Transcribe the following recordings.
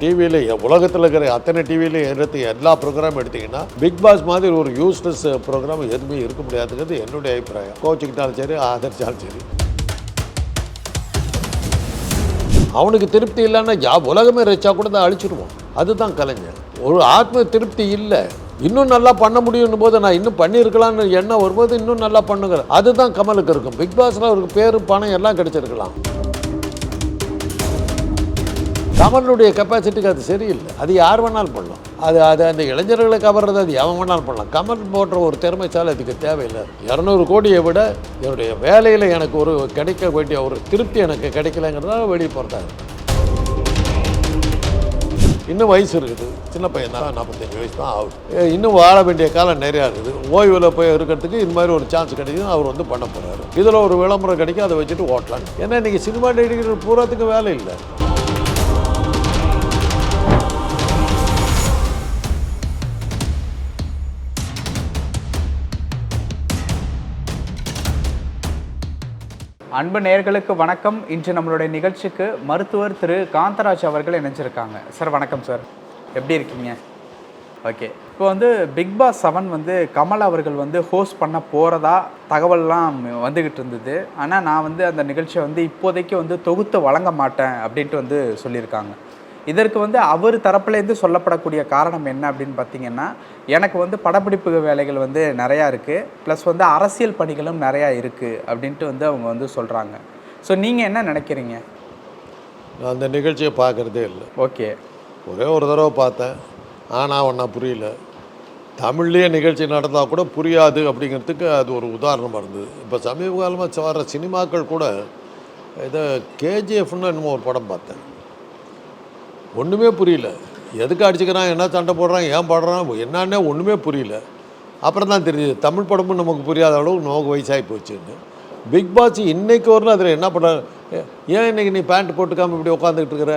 டிவியில் உலகத்தில் இருக்கிற அத்தனை டிவியில் எடுத்து எல்லா ப்ரோக்ராம் எடுத்தீங்கன்னா பிக் பாஸ் மாதிரி ஒரு யூஸ்லெஸ் ப்ரோக்ராம் எதுவுமே இருக்க முடியாதுங்கிறது என்னுடைய அபிப்பிராயம். கோச்சுக்கிட்டாலும் சரி ஆதரிச்சாலும் சரி. அவனுக்கு திருப்தி இல்லைன்னா யா உலகமே ரசிச்சா கூட தான் அழிச்சிடுவோம் அதுதான் கலைஞர். ஒரு ஆத்ம திருப்தி இல்லை. இன்னும் நல்லா பண்ண முடியும் போது நான் இன்னும் பண்ணியிருக்கலாம்னு எண்ணம் வரும்போது இன்னும் நல்லா பண்ணுங்க. அதுதான் கமலுக்கு இருக்கும். பிக் பாஸில் அவருக்கு பேர் பணம் எல்லாம் கிடைச்சிருக்கலாம். கவர்னுடைய கெப்பாசிட்டிக்கு அது சரியில்லை. அது யார் வேணாலும் பண்ணலாம். அது அது அந்த இளைஞர்களை கவர்றது அது எவன் வேணாலும் பண்ணலாம். கமல் போன்ற ஒரு திறமைச்சால் அதுக்கு தேவையில்லை. இரநூறு கோடியை விட என்னுடைய வேலையில் எனக்கு ஒரு கிடைக்க வேண்டிய ஒரு திருப்தி எனக்கு கிடைக்கலங்கிறதால வெளியே போகிறதாங்க இன்னும் வயசு இருக்குது. சின்ன பையன் தான் நாற்பத்தஞ்சு வயசு தான் ஆகுது. இன்னும் வாழ வேண்டிய காலம் நிறையா இருக்குது. ஓய்வில் போய் இருக்கிறதுக்கு இது மாதிரி ஒரு சான்ஸ் கிடைக்குது அவர் வந்து பண்ண போகிறாரு இதில் ஒரு விளம்பரம் கிடைக்கும் அதை வச்சுட்டு ஓட்டலாம். ஏன்னா இன்றைக்கி சினிமா நடிகர்கள் பூராத்துக்கு வேலை இல்லை. அன்பு நேயர்களுக்கு வணக்கம். இன்று நம்மளுடைய நிகழ்ச்சிக்கு மருத்துவர் திரு. காந்தராஜ் அவர்கள் இணைஞ்சிருக்காங்க. சார் வணக்கம் சார். எப்படி இருக்கீங்க? ஓகே. இப்போ வந்து பிக் பாஸ் செவன் வந்து கமல் அவர்கள் வந்து ஹோஸ்ட் பண்ண போகிறதா தகவல்லாம் வந்துக்கிட்டு இருந்தது. ஆனால் நான் வந்து அந்த நிகழ்ச்சியை வந்து இப்போதைக்கு வந்து தொகுத்து வழங்க மாட்டேன் அப்படின்ட்டு வந்து சொல்லியிருக்காங்க. இதற்கு வந்து அவர் தரப்புலேருந்து சொல்லப்படக்கூடிய காரணம் என்ன அப்படின்னு பார்த்தீங்கன்னா எனக்கு வந்து படப்பிடிப்பு வேலைகள் வந்து நிறையா இருக்குது ப்ளஸ் வந்து அரசியல் பணிகளும் நிறையா இருக்குது அப்படின்ட்டு வந்து அவங்க வந்து சொல்கிறாங்க ஸோ நீங்கள் என்ன நினைக்கிறீங்க? நான் அந்த நிகழ்ச்சியை பார்க்குறதே இல்லை. ஓகே. ஒரே ஒரு தடவை பார்த்தேன். ஆனால் ஒன்றா புரியல. தமிழ்லேயே நிகழ்ச்சி நடந்தால் கூட புரியாது அப்படிங்கிறதுக்கு அது ஒரு உதாரணமாக இருந்தது. இப்போ சமீப காலமாக வர சினிமாக்கள் கூட இதை கேஜிஎஃப்னு என்னமோ ஒரு படம் பார்த்தேன். ஒன்றுமே புரியல. எதுக்கு அடிச்சுக்கிறான்? என்ன சண்டை போடுறான்? ஏன் பாடுறான்? என்னன்னே ஒன்றுமே புரியல. அப்புறம் தான் தெரியுது தமிழ் படமும் நமக்கு புரியாத அளவுக்கு நமக்கு வயசாகி போச்சுன்னு. பிக் பாஸ் இன்றைக்கு வரல அதில் என்ன பண்ண ஏன் இன்றைக்கி நீ பேண்ட் போட்டுக்காமல் இப்படி உட்காந்துக்கிட்டு இருக்கிற?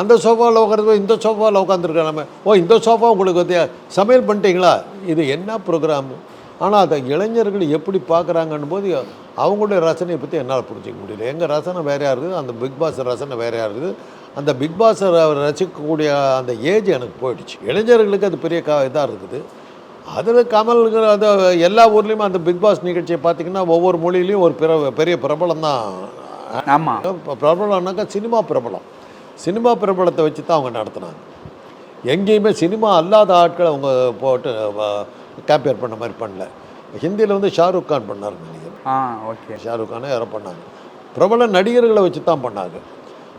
அந்த சோஃபாவில் உட்காந்து இந்த சோஃபாவில் உட்காந்துருக்கலாமே ஓ இந்த சோஃபா உங்களுக்கு வந்து சமையல் பண்ணிட்டீங்களா? இது என்ன ப்ரோக்ராமு ஆனால் அதை இளைஞர்கள் எப்படி பார்க்குறாங்கன்னு போது அவங்களுடைய ரசனையை பற்றி என்னால் புரிஞ்சிக்க முடியல. எங்கள் ரசனை வேறையாக இருக்குது அந்த பிக் பாஸ் ரசனை வேறையாக இருக்குது அந்த பிக் பாஸை ரசிக்கக்கூடிய அந்த ஏஜ் எனக்கு போயிடுச்சு. இளைஞர்களுக்கு அது பெரிய கா இதாக இருக்குது. அதில் கமல்ங்கிற அந்த எல்லா ஊர்லேயுமே அந்த பிக் பாஸ் நிகழ்ச்சியை பார்த்தீங்கன்னா ஒவ்வொரு மொழியிலையும் ஒரு பிற பெரிய பிரபலம் தான். ஆமாம் பிரபலம்னாக்கா சினிமா பிரபலம். சினிமா பிரபலத்தை வச்சு தான் அவங்க நடத்துனாங்க. எங்கேயுமே சினிமா அல்லாத ஆட்களை அவங்க போட்டு கேம்பேர் பண்ண மாதிரி பண்ணல. ஹிந்தியில் வந்து ஷாருக் கான் பண்ணார் நினைக்கிறேன். ஓகே. ஷாருக் கானை யாரோ பண்ணாங்க. பிரபல நடிகர்களை வச்சு தான் பண்ணாங்க.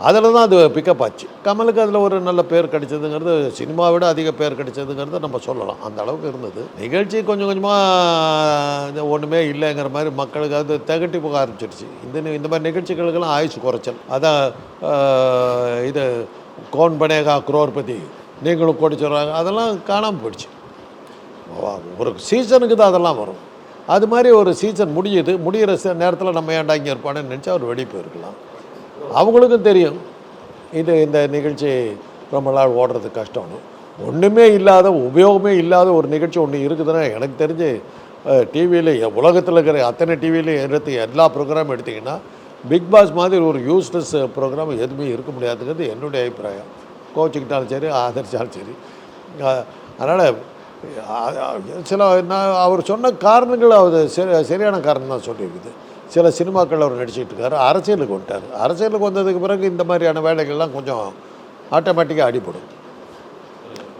அதில் தான் அது பிக்கப் ஆச்சு. கமலுக்கு அதில் ஒரு நல்ல பேர் கிடைச்சதுங்கிறது சினிமாவை விட அதிக பேர் கிடைச்சதுங்கிறத நம்ம சொல்லலாம். அந்த அளவுக்கு இருந்தது. நிகழ்ச்சி கொஞ்சம் கொஞ்சமாக ஒன்றுமே இல்லைங்கிற மாதிரி மக்களுக்கு அது திகட்டி போக ஆரம்பிச்சிருச்சு. இந்த இந்த மாதிரி நிகழ்ச்சிகளுக்கெல்லாம் ஆயுசு குறைச்சல். அதான் இது கோன் பனேகா குரோர்பதி நீங்களும் கோடி சொல்கிறாங்க அதெல்லாம் காணாமல் போயிடுச்சு. ஒரு சீசனுக்கு தான் அதெல்லாம் வரும். அது மாதிரி ஒரு சீசன் முடியுது. முடிகிற நேரத்தில் நம்ம ஏன்டா இங்கே இருப்பானேன்னு நினச்சா அவர் வெளியே போயிருக்கலாம் அவங்களுக்கும் தெரியும். இது இந்த நிகழ்ச்சி ரொம்ப நாள் ஓடுறது கஷ்டம்னு. ஒன்றுமே இல்லாத உபயோகமே இல்லாத ஒரு நிகழ்ச்சி ஒன்று இருக்குதுன்னா எனக்கு தெரிஞ்சு டிவியில் உலகத்தில் இருக்கிற அத்தனை டிவியில எடுத்து எல்லா ப்ரோக்ராம் எடுத்திங்கன்னா பிக் பாஸ் மாதிரி ஒரு யூஸ்லெஸ் ப்ரோக்ராம் எதுவுமே இருக்க முடியாதுங்கிறது என்னுடைய அபிப்பிராயம். கோச்சிக்கிட்டாலும் சரி ஆதரிச்சாலும் சரி. அதனால் சில நான் அவர் சொன்ன காரணங்கள் அவர் சரி சரியான காரணம் தான் சொல்லியிருக்குது. சில சினிமாக்கள் அவர் நடிச்சுட்டு இருக்காரு. அரசியலுக்கு வந்துட்டார். அரசியலுக்கு வந்ததுக்கு பிறகு இந்த மாதிரியான வேலைகள்லாம் கொஞ்சம் ஆட்டோமேட்டிக்காக அடிபடும்.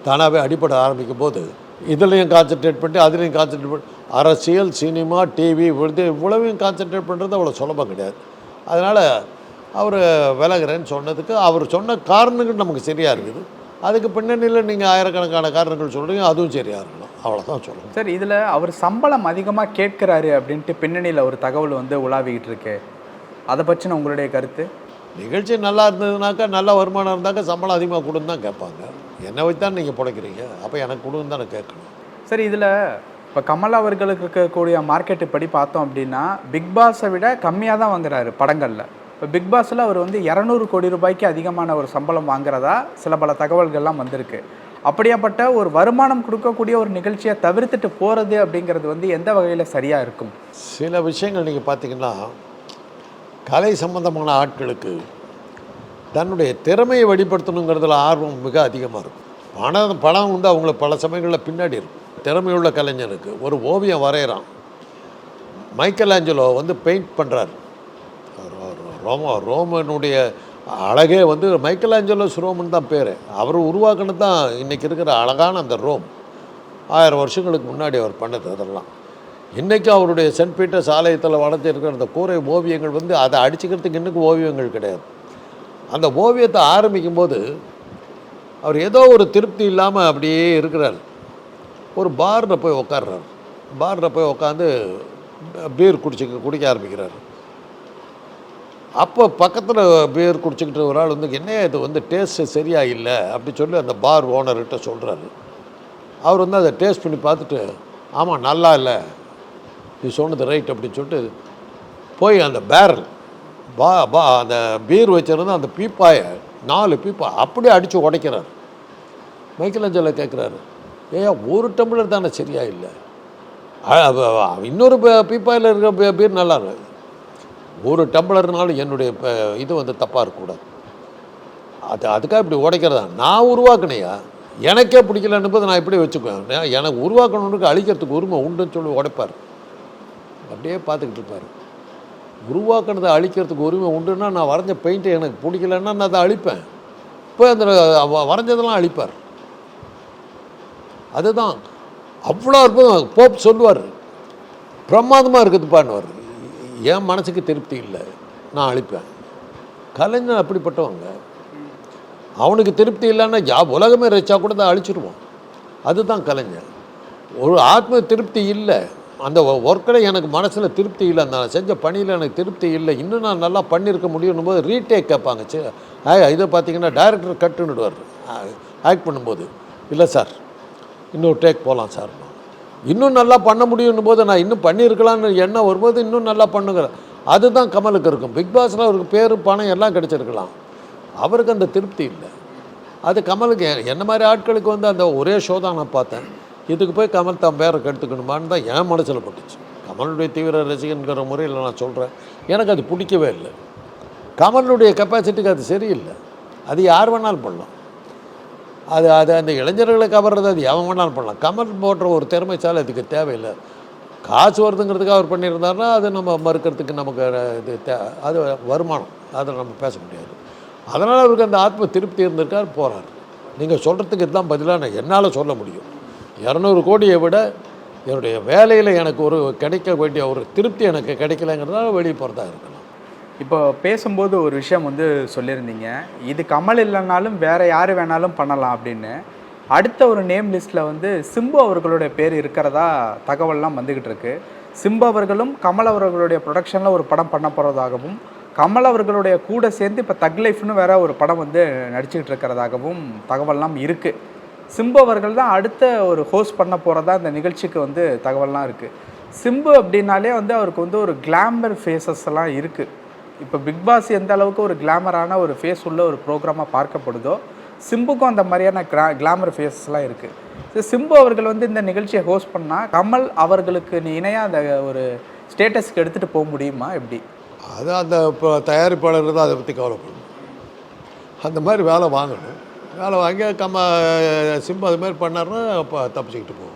தானாகவே அடிபட ஆரம்பிக்கும் போது இதுலேயும் கான்சென்ட்ரேட் பண்ணி அதுலேயும் கான்சென்ட்ரேட் பண்ணி அரசியல் சினிமா டிவி விழுது இவ்வளவையும் கான்சென்ட்ரேட் பண்ணுறது அவ்வளோ சுலபம் கிடையாது. அதனால் அவர் விலகிறேன்னு சொன்னதுக்கு அவர் சொன்ன காரணங்கள் நமக்கு சரியாக இருக்குது. அதுக்கு பின்னணியில் நீங்கள் ஆயிரக்கணக்கான காரணங்கள் சொல்கிறீங்க அதுவும் சரியாக இருக்கணும் அவ்வளோதான் சொல்லணும் சார் இதில் அவர் சம்பளம் அதிகமாக கேட்குறாரு அப்படின்ட்டு பின்னணியில் ஒரு தகவல் வந்து உலாவிக்கிட்டு இருக்கு. அதை பற்றின உங்களுடைய கருத்து? நிகழ்ச்சி நல்லா இருந்ததுனாக்கா நல்ல வருமானம் இருந்தாக்கா சம்பளம் அதிகமாக கொடுன்னு தான் கேட்பாங்க. என்னை வச்சு தான் நீங்கள் பிழைக்கிறீங்க. அப்போ எனக்கு கொடுன்னு தானே கேட்கணும். சார் இதில் இப்போ கமல் அவர்களுக்கு இருக்கக்கூடிய மார்க்கெட்டு படி பார்த்தோம் அப்படின்னா பிக் பாஸை விட கம்மியாக தான் வாங்குறாரு படங்களில். இப்போ பிக் பாஸில் அவர் வந்து இரநூறு கோடி ரூபாய்க்கு அதிகமான ஒரு சம்பளம் வாங்குறதா சில பல தகவல்கள்லாம் வந்திருக்கு. அப்படியாப்பட்ட ஒரு வருமானம் கொடுக்கக்கூடிய ஒரு நிகழ்ச்சியை தவிர்த்துட்டு போகிறது அப்படிங்கிறது வந்து எந்த வகையில் சரியாக இருக்கும்? சில விஷயங்கள் நீங்கள் பார்த்தீங்கன்னா கலை சம்பந்தமான ஆட்களுக்கு தன்னுடைய திறமையை வெளிப்படுத்தணுங்கிறதுல ஆர்வம் மிக அதிகமாக இருக்கும். பணம் பணம் வந்து அவங்கள பல சமயங்களில் பின்னாடி இருக்கும். திறமையுள்ள கலைஞனுக்கு ஒரு ஓவியம் வரைகிறான். மைக்கேல் ஆஞ்சலோ வந்து பெயிண்ட் பண்ணுறாரு ரோம ரோமனுடைய அழகே வந்து மைக்கேல் ஆஞ்சலோஸ் ரோமன் தான் பேர். அவர் உருவாக்கினது தான் இன்றைக்கி இருக்கிற அழகான அந்த ரோம். ஆயிரம் வருஷங்களுக்கு முன்னாடி அவர் பண்ணது அதெல்லாம். இன்றைக்கி அவருடைய சென்ட் பீட்டர்ஸ் ஆலயத்தில் வளர்த்திருக்கிற அந்த கூரை ஓவியங்கள் வந்து அதை அடிச்சுக்கிறதுக்கு இன்றைக்கும் ஓவியங்கள் கிடையாது. அந்த ஓவியத்தை ஆரம்பிக்கும் போது அவர் ஏதோ ஒரு திருப்தி இல்லாமல் அப்படியே இருக்கிறார். ஒரு பாரில் போய் உட்கார்றாரு பாரில் போய் உட்காந்து பீர் குடிச்சு குடிக்க ஆரம்பிக்கிறார். அப்போ பக்கத்தில் பீர் குடிச்சிக்கிட்டு ஒரு ஆள் வந்து என்ன இது வந்து டேஸ்ட்டு சரியாக இல்லை அப்படி சொல்லி அந்த பார் ஓனர்கிட்ட சொல்கிறாரு அவர் வந்து அதை டேஸ்ட் பண்ணி பார்த்துட்டு ஆமாம் நல்லா இல்லை. நீ சொன்னது ரைட் அப்படின்னு சொல்லிட்டு போய் அந்த பேரல் பா பா அந்த பீர் வச்சிருந்து அந்த பீப்பாயை நாலு பீப்பா அப்படியே அடித்து உடைக்கிறார். மைக்கேலஞ்சல கேட்குறாரு ஏன் ஒரு டம்ளர் தானே சரியாக இல்லை? இன்னொரு பீப்பாயில் இருக்கிற பீர் நல்லா இருக்கு ஒரு டம்ளர்னாலும் என்னுடைய இது வந்து தப்பாக இருக்கக்கூடாது. அது அதுக்காக இப்படி உடைக்கிறதா? நான் உருவாக்கினையா? எனக்கே பிடிக்கலன்னு நான் இப்படி வச்சுக்குவேன். எனக்கு உருவாக்கணுன்னு அழிக்கிறதுக்கு உரிமை உண்டுன்னு சொல்லி உடைப்பார். அப்படியே பார்த்துக்கிட்டு இருப்பார். உருவாக்கினதை அழிக்கிறதுக்கு உரிமை உண்டுன்னா நான் வரைஞ்ச பெயிண்ட்டை எனக்கு பிடிக்கலன்னா நான் அதை அழிப்பேன். இப்போ அந்த வரைஞ்சதெல்லாம் அழிப்பார். அதுதான். அவ்வளோ அற்புதம். போப் சொல்லுவார். பிரமாதமாக இருக்குது இருக்குதுப்பான்னுவார். என் மனசுக்கு திருப்தி இல்லை. நான் அழிப்பேன். கலைஞர் அப்படிப்பட்டவங்க அவனுக்கு திருப்தி இல்லைன்னா யா உலகமே ரச்சா கூட தான் அழிச்சிடுவோம் அதுதான் கலைஞர். ஒரு ஆத்ம திருப்தி இல்லை. அந்த ஒர்க்கில் எனக்கு மனசில் திருப்தி இல்லை. அந்த நான் செஞ்ச பணியில் எனக்கு திருப்தி இல்லை. இன்னும் நான் நல்லா பண்ணியிருக்க முடியும் போது ரீடேக் கேட்பாங்க. சே இதை பார்த்தீங்கன்னா டைரக்டர் கட்டுன்னுடுவார் ஆக்ட் பண்ணும்போது. இல்லை சார் இன்னொரு டேக் போகலாம் சார் இன்னும் நல்லா பண்ண முடியும் போது நான் இன்னும் பண்ணியிருக்கலாம்னு எண்ணம் வரும்போது இன்னும் நல்லா பண்ணுங்கிறேன் அதுதான் கமலுக்கு இருக்கும். பிக் பாஸில் அவருக்கு பேர் பணம் எல்லாம் கிடச்சிருக்கலாம். அவருக்கு அந்த திருப்தி இல்லை. அது கமலுக்கு என்ன மாதிரி ஆட்களுக்கு வந்து அந்த ஒரே ஷோ தான் நான் பார்த்தேன். இதுக்கு போய் கமல் தான் பேரை கெடுத்துக்கணுமான்னு தான் என் மனசில் பட்டுச்சு. கமலுடைய தீவிர ரசிகன்கிற முறையில் நான் சொல்கிறேன் எனக்கு அது பிடிக்கவே இல்லை. கமலுடைய கெப்பாசிட்டிக்கு அது சரியில்லை. அது யார் வேணாலும் பண்ணலாம். அது அது அந்த இளைஞர்களை கவர்றது அது எவன் வேணாலும் பண்ணலாம். கமெண்ட் போடுற ஒரு திறமைச்சால் அதுக்கு தேவையில்லை. காசு வருதுங்கிறதுக்கு அவர் பண்ணியிருந்தாருன்னா அது நம்ம மறுக்கிறதுக்கு நமக்கு இது தே அது வருமானம். அதை நம்ம பேச முடியாது. அதனால் அவருக்கு அந்த ஆத்ம திருப்தி இருந்திருக்கார் போகிறார் நீங்கள் சொல்கிறதுக்கு இதுதான் பதிலாக நான் என்னால் சொல்ல முடியும். இரநூறு கோடியை விட என்னுடைய வேலையில் எனக்கு ஒரு கிடைக்க வேண்டிய ஒரு திருப்தி எனக்கு கிடைக்கலங்கிறதால வெளியே போகிறதா இருக்கலாம் இப்போ பேசும்போது ஒரு விஷயம் வந்து சொல்லியிருந்தீங்க. இது கமல் இல்லைனாலும் வேற யார் வேணாலும் பண்ணலாம் அப்படின்னு. அடுத்த ஒரு நேம் லிஸ்ட்டில் வந்து சிம்பு அவர்களுடைய பேர் இருக்கிறதா தகவல்லாம் வந்துக்கிட்டு இருக்கு. சிம்பு அவர்களும் கமல் அவர்களுடைய ப்ரொடக்ஷனில் ஒரு படம் பண்ண போகிறதாகவும் கமல் அவர்களுடைய கூட சேர்ந்து இப்போ தக் லைஃப்னு வேற ஒரு படம் வந்து நடிச்சுக்கிட்டு இருக்கிறதாகவும் தகவல்லாம் இருக்குது சிம்பு அவர்கள் தான் அடுத்த ஒரு ஹோஸ்ட் பண்ண போகிறதா இந்த நிகழ்ச்சிக்கு வந்து தகவல்லாம் இருக்குது சிம்பு அப்படின்னாலே வந்து அவருக்கு வந்து ஒரு கிளாமர் ஃபேஸஸ் எல்லாம் இருக்குது இப்போ பிக் பாஸ் எந்த அளவுக்கு ஒரு கிளாமரான ஒரு ஃபேஸ் உள்ள ஒரு ப்ரோக்ராமாக பார்க்கப்படுதோ சிம்புக்கும் அந்த மாதிரியான கிளா கிளாமர் ஃபேஸஸ்லாம் இருக்குது சிம்பு அவர்கள் வந்து இந்த நிகழ்ச்சியை ஹோஸ்ட் பண்ணால் கமல் அவர்களுக்கு நீ இணையாக அந்த ஒரு ஸ்டேட்டஸ்க்கு எடுத்துகிட்டு போக முடியுமா? எப்படி? அது அந்த இப்போ தயாரிப்பாளர் தான் அதை பற்றி கவலைப்படணும். அந்த மாதிரி வேலை வாங்கணும். வேலை வாங்கி கம்ம சிம்பு அது மாதிரி பண்ணார்னா அப்போ தப்பிச்சுக்கிட்டு போகும்.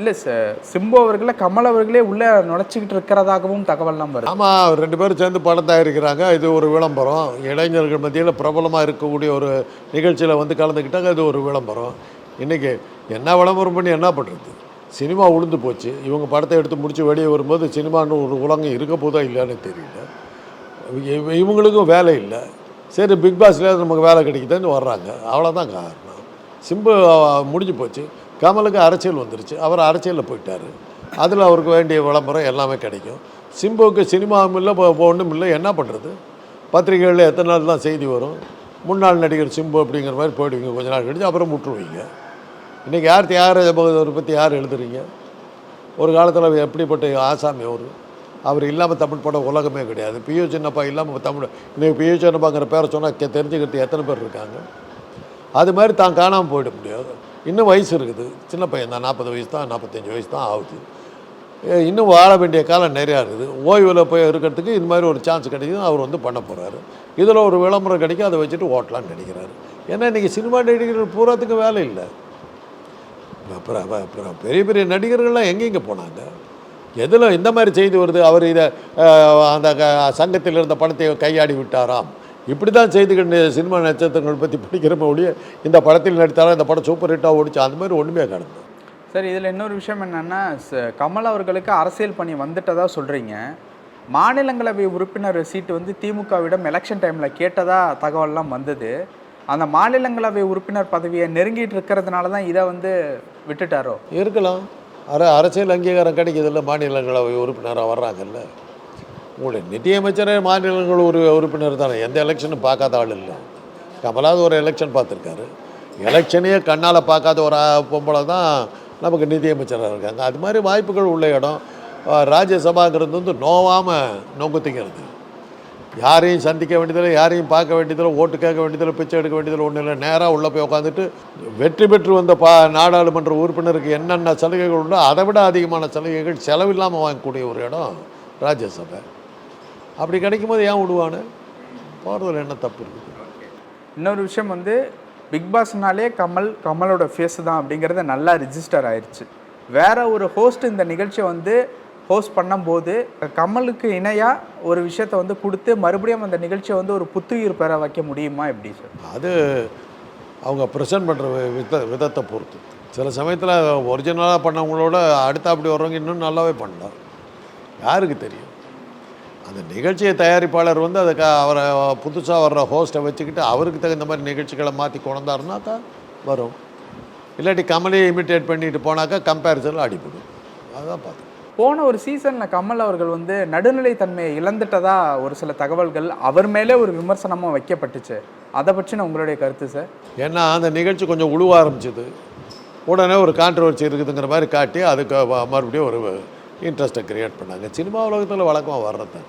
இல்லை சார் சிம்பு அவர்களை கமல் அவர்களே உள்ளே நுழைச்சிக்கிட்டு இருக்கிறதாகவும் தகவல்லாம் வருது. ஆமாம் அவர் ரெண்டு பேரும் சேர்ந்து படம் தயாரிக்கிறாங்க இது ஒரு விளம்பரம். இளைஞர்கள் மத்தியில் பிரபலமாக இருக்கக்கூடிய ஒரு நிகழ்ச்சியில் வந்து கலந்துக்கிட்டாங்க. இது ஒரு விளம்பரம். இன்றைக்கி என்ன விளம்பரம் பண்ணி என்ன பண்ணுறது சினிமா உளுந்து போச்சு. இவங்க படத்தை எடுத்து முடித்து வெளியே வரும்போது சினிமான்னு ஒரு உலகம் இருக்க போதா இல்லைன்னு தெரியல. இவங்களுக்கும் வேலை இல்லை. சரி பிக் பாஸ்லேயே நமக்கு வேலை கிடைக்குதுன்னு வர்றாங்க. அவ்வளோதான் காரணம். சிம்பு முடிஞ்சு போச்சு. கமலுக்கு அரசியல் வந்துருச்சு. அவர் அரசியலில் போயிட்டார். அதில் அவருக்கு வேண்டிய விளம்பரம் எல்லாமே கிடைக்கும். சிம்புவுக்கு சினிமாவும் இல்லை ஒன்றும் இல்லை. என்ன பண்ணுறது பத்திரிகைகளில் எத்தனை நாள் தான் செய்தி வரும்? முன்னாள் நடிகர் சிம்பு அப்படிங்கிற மாதிரி போயிடுவீங்க. கொஞ்ச நாள் கழிச்சு அப்புறம் முட்டுருவீங்க இன்றைக்கி யார் யார் அவரை பற்றி யார் எழுதுறீங்க? ஒரு காலத்தில் எப்படிப்பட்ட ஆசாமி அவர்? அவர் இல்லாமல் தமிழ் படம் உலகமே கிடையாது. பியூ சின்னப்பா இல்லாமல் தமிழ் இன்றைக்கி பியூ சின்னப்பாங்கிற பேரை சொன்னால் தெரிஞ்சுக்கிறது எத்தனை பேர் இருக்காங்க? அது மாதிரி தான் காணாமல் போயிட முடியாது. இன்னும் வயசு இருக்குது. சின்ன பையன் தான் நாற்பது வயசு தான் நாற்பத்தஞ்சு வயசு தான் ஆகுது. இன்னும் வாழ வேண்டிய காலம் நிறையா இருக்குது. ஓய்வில் போய் இருக்கிறதுக்கு இது மாதிரி ஒரு சான்ஸ் கிடைக்குது அவர் வந்து பண்ண போகிறாரு இதில் ஒரு விளம்பரம் கிடைக்கும் அதை வச்சுட்டு ஓட்டலாம்னு நினைக்கிறாரு. ஏன்னா இன்றைக்கி சினிமா நடிகர்கள் பூராத்துக்கு வேலை இல்லை. அப்புறம் அப்புறம் பெரிய பெரிய நடிகர்கள்லாம் எங்கெங்கே போனாங்க? எதில் இந்த மாதிரி செய்தி வருது? அவர் இதை அந்த க- சங்கத்தில் இருந்த பணத்தை கையாடி விட்டாராம். இப்படி தான் செய்திகள் நி- சினிமா நட்சத்திரங்கள் பற்றி படிக்கிறப்ப ஒழிய இந்த படத்தில் நடித்தாரா இந்த படம் சூப்பர் ஹிட்டாக ஓடிச்சு அந்த மாதிரி ஒன்றுமே கிடந்து சார் இதில் இன்னொரு விஷயம் என்னென்னா கமல் அவர்களுக்கு அரசியல் பணி வந்துட்டதா சொல்கிறீங்க மாநிலங்களவை உறுப்பினர் சீட்டு வந்து திமுகவிடம் எலெக்ஷன் டைமில் கேட்டதா தகவல்லாம் வந்தது. அந்த மாநிலங்களவை உறுப்பினர் பதவியை நெருங்கிட்டு இருக்கிறதுனால தான் இதை வந்து விட்டுட்டாரோ? இருக்கலாம். அர அரசியல் அங்கீகாரம் கிடைக்குதுல்ல மாநிலங்களவை உறுப்பினராக வர்றாங்கல்ல. உங்களுடைய நிதியமைச்சரே மாநிலங்கள் ஒரு உறுப்பினர் தானே. எந்த எலெக்ஷனும் பார்க்காத ஆள் இல்லை. கமலாவது ஒரு எலெக்ஷன் பார்த்துருக்காரு. எலெக்ஷனையே கண்ணால் பார்க்காத ஒரு பொம்பளை தான் நமக்கு நிதியமைச்சராக இருக்காங்க. அது மாதிரி வாய்ப்புகள் உள்ள இடம். ராஜ்யசபாங்கிறது வந்து நோவாமல் நொங்குத்திக்கிறது. யாரையும் சந்திக்க வேண்டியதில்லை யாரையும் பார்க்க வேண்டியதில்லை ஓட்டு கேட்க வேண்டியதில்லை பிச்சை எடுக்க வேண்டியதில்லை ஒன்றும் இல்லை. நேராக உள்ளே போய் உட்காந்துட்டு வெற்றி பெற்று வந்த பா நாடாளுமன்ற உறுப்பினருக்கு என்னென்ன சலுகைகள் உண்டோ அதை விட அதிகமான சலுகைகள் செலவில்லாமல் வாங்கக்கூடிய ஒரு இடம் ராஜ்யசபை. அப்படி கிடைக்கும்போது ஏன் விடுவானு? போகிறதுல என்ன தப்பு இருக்குது இன்னொரு விஷயம் வந்து பிக் பாஸ்னாலே கமல் கமலோட ஃபேஸ் தான் அப்படிங்கிறது நல்லா ரிஜிஸ்டர் ஆயிடுச்சு வேற ஒரு ஹோஸ்ட் இந்த நிகழ்ச்சியை வந்து ஹோஸ்ட் பண்ணும்போது கமலுக்கு இணையாக ஒரு விஷயத்தை வந்து கொடுத்து மறுபடியும் அந்த நிகழ்ச்சியை வந்து ஒரு புத்துயிர் பெற வைக்க முடியுமா எப்படி சார் அது அவங்க ப்ரெசென்ட் பண்ணுற வித விதத்தை பொறுத்து. சில சமயத்தில் ஒரிஜினலாக பண்ணவங்களோட அடுத்த அப்படி வர்றவங்க இன்னும் நல்லாவே பண்ணலாம் யாருக்கு தெரியும்? அந்த நிகழ்ச்சியை தயாரிப்பாளர் வந்து அதுக்கு அவரை புதுசாக வர்ற ஹோஸ்ட்டை வச்சுக்கிட்டு அவருக்கு தகுந்த மாதிரி நிகழ்ச்சிகளை மாற்றி கொண்டாருனா தான் வரும். இல்லாட்டி கமலையை இமிட்டேட் பண்ணிட்டு போனாக்கா கம்பேரிசனில் அடிபடும். அதுதான் பார்த்தேன். போன ஒரு சீசனில் கமல் அவர்கள் வந்து நடுநிலைத்தன்மையை இழந்துட்டதா ஒரு சில தகவல்கள் அவர் மேலே ஒரு விமர்சனமும் வைக்கப்பட்டுச்சு. அதை பற்றின உங்களுடைய கருத்து சார் ஏன்னா அந்த நிகழ்ச்சி கொஞ்சம் உழுவ ஆரம்பிச்சது. உடனே ஒரு கான்ட்ரவர்சி இருக்குதுங்கிற மாதிரி காட்டி அதுக்கு மறுபடியும் ஒரு இன்ட்ரெஸ்ட்டை கிரியேட் பண்ணாங்க. சினிமா உலகத்தில் வழக்கமாக வர்றது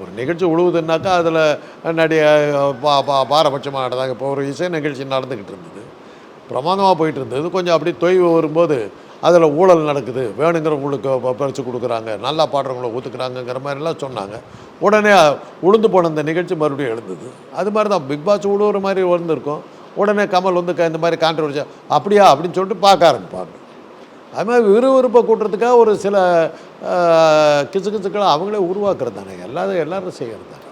ஒரு நிகழ்ச்சி உழுவுதுன்னாக்கா அதில் நடிக பா பா பாரபட்சமாக நடந்தாங்க இப்போ ஒரு இசை நிகழ்ச்சி நடந்துக்கிட்டு இருந்தது. பிரமாதமாக போயிட்டு இருந்தது. கொஞ்சம் அப்படி தொய்வு வரும்போது அதில் ஊழல் நடக்குது. வேணுங்கிறவங்களுக்கு பறித்து கொடுக்குறாங்க. நல்லா பாடுறவங்களை ஊற்றுக்குறாங்கங்கிற மாதிரிலாம் சொன்னாங்க. உடனே உளுந்து போன அந்த நிகழ்ச்சி மறுபடியும் எழுந்தது. அது மாதிரி தான் பிக் பாஸ் உழுவுற மாதிரி வந்திருக்கும் உடனே கமல் வந்து க- இந்த மாதிரி கான்ட்ரவர்சி அப்படியா? அப்படின்னு சொல்லிட்டு பார்க்க ஆரம்பிப்பாங்க. அது மாதிரி விறுவிறுப்பை கூட்டுறதுக்காக ஒரு சில கிசு கிசுக்களை அவங்களே உருவாக்குறது தானே எல்லாரும் எல்லாரும் செய்கிறது தானே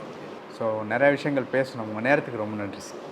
ஸோ நிறைய விஷயங்கள் பேசணும். உங்கள் நேரத்துக்கு ரொம்ப நன்றி சார்